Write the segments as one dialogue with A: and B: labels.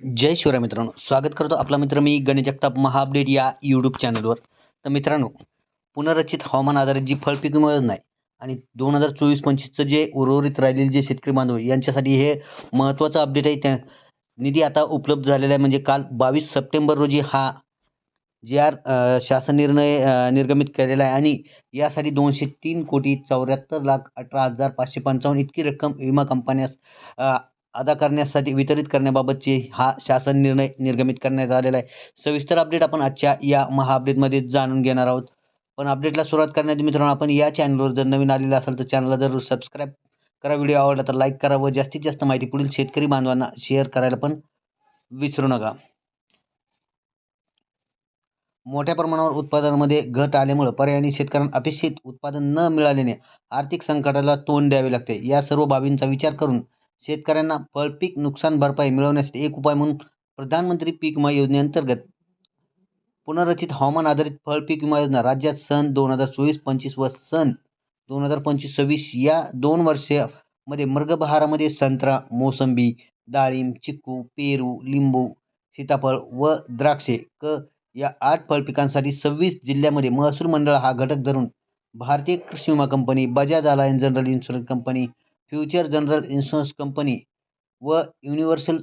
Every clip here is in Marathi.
A: जय शिवराय मित्रांनो स्वागत करतो आपला मित्र मी गणेश जगताप महाअपडेट या यूट्यूब चॅनलवर तर मित्रांनो पुनर्रचित हवामान आधारित जी फळपीक मिळत योजना आहे आणि दोन हजार चोवीस पंचवीसचं जे उर्वरित राहिलेले जे शेतकरी बांधव यांच्यासाठी हे महत्त्वाचं अपडेट आहे. त्या निधी आता उपलब्ध झालेला आहे म्हणजे काल बावीस सप्टेंबर रोजी हा जे आर शासन निर्णय निर्गमित केलेला आहे आणि यासाठी दोनशे तीन कोटी चौऱ्याहत्तर लाख अठरा हजार पाचशे पंचावन्न इतकी रक्कम विमा कंपन्यास अदा करण्यासाठी वितरित करण्याबाबतचे हा शासन निर्णय निर्गमित करण्यात आलेला आहे. सविस्तर अपडेट आपण आजच्या या महा अपडेटमध्ये जाणून घेणार आहोत. पण अपडेटला सुरुवात करण्याची मित्रांनो आपण या चॅनलवर जर नवीन आलेला असाल तर चॅनलला जरूर सबस्क्राईब करा व्हिडिओ आवडला तर लाईक करा व जास्तीत जास्त माहिती पुढील शेतकरी बांधवांना शेअर करायला पण विसरू नका. मोठ्या प्रमाणावर उत्पादनामध्ये घट आल्यामुळे पर्यायाने शेतकऱ्यांना अपेक्षित उत्पादन न मिळाल्याने आर्थिक संकटाला तोंड द्यावे लागते. या सर्व बाबींचा विचार करून शेतकऱ्यांना फळपीक नुकसान भरपाई मिळवण्यासाठी एक उपाय म्हणून प्रधानमंत्री पीक विमा योजनेअंतर्गत पुनर्रचित हवामान आधारित फळपीक विमा योजना राज्यात सन दोन हजार चोवीस पंचवीस व सन दोन हजार पंचवीस सव्वीस या दोन वर्षामध्ये मृगबहारामध्ये संत्रा मोसंबी डाळिंब चिक्कू पेरू लिंबू सीताफळ व द्राक्षे क या आठ फळपिकांसाठी सव्वीस जिल्ह्यामध्ये महसूल मंडळ हा घटक धरून भारतीय कृषी विमा company Bajaj Allianz general insurance company future general insurance company व universal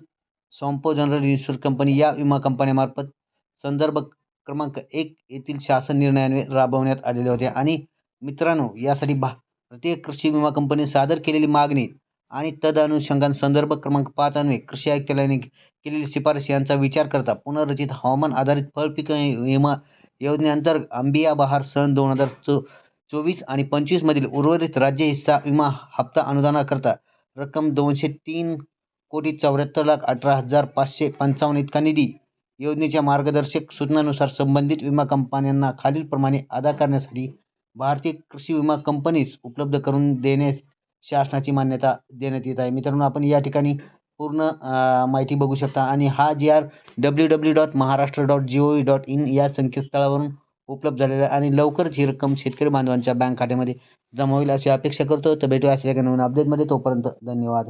A: Sompo general insurance company या विमा कंपन्यामार्फत संदर्भ क्रमांक एक येथील शासन निर्णयाने राबवण्यात आलेले होते. आणि मित्रांनो यासाठी भारतीय कृषी विमा कंपनी सादर केलेली मागणी आणि तदनुषंगाने संदर्भ क्रमांक पाच अन्वे कृषी आयुक्तालयाने केलेली शिफारस यांचा विचार करता पुनर्रचित हवामान आधारित फळपीक विमा योजनेअंतर्गत आंबिया बहार सन दोन हजार चो चोवीस आणि पंचवीसमधील उर्वरित राज्य हिस्सा विमा हप्ता अनुदानाकरता रक्कम दोनशे तीन कोटी चौऱ्याहत्तर लाख अठरा हजार पाचशे पंचावन्न इतका निधी. योजनेच्या मार्गदर्शक सूचनानुसार संबंधित विमा कंपन्यांना खालीलप्रमाणे अदा करण्यासाठी भारतीय कृषी विमा कंपनीस उपलब्ध करून देण्यास शासनाची मान्यता देण्यात येत आहे. मित्रांनो आपण या ठिकाणी पूर्ण माहिती बघू शकता. आणि हा G R W W dot Maharashtra dot G O V dot in या संकेतस्थळावरून उपलब्ध झालेला आहे. आणि लवकरच ही रक्कम शेतकरी बांधवांच्या बँक खात्यामध्ये जमा होईल अशी अपेक्षा करतो. तर भेटूया अशा एका नवीन अपडेटमध्ये तोपर्यंत धन्यवाद.